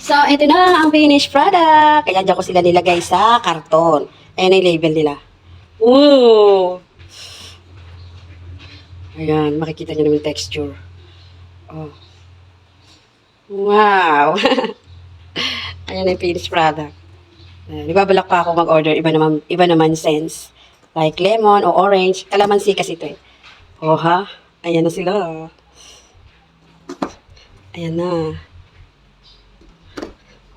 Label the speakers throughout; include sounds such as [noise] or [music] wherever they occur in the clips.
Speaker 1: So, ito na ang finished product. Kaya dyan ko sila nilagay sa karton. Ayan ang label nila. Ooh! Ayan, makikita nyo naman texture. Oh. Wow! [laughs] Ayan ang finished product. Ayan, ibabalak pa ako mag-order. Iba naman, iba naman sense. Like lemon o orange. Kalamansi kasi ito eh. Oh ha? Ayan na sila. Ayan na.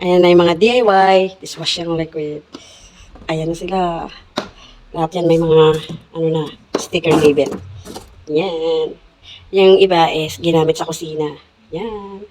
Speaker 1: Ayan yung mga DIY. Dishwashing liquid. Ayan na sila. Lahat yan may mga, ano na, sticker label. Yan. Yung iba is ginamit sa kusina. Yan.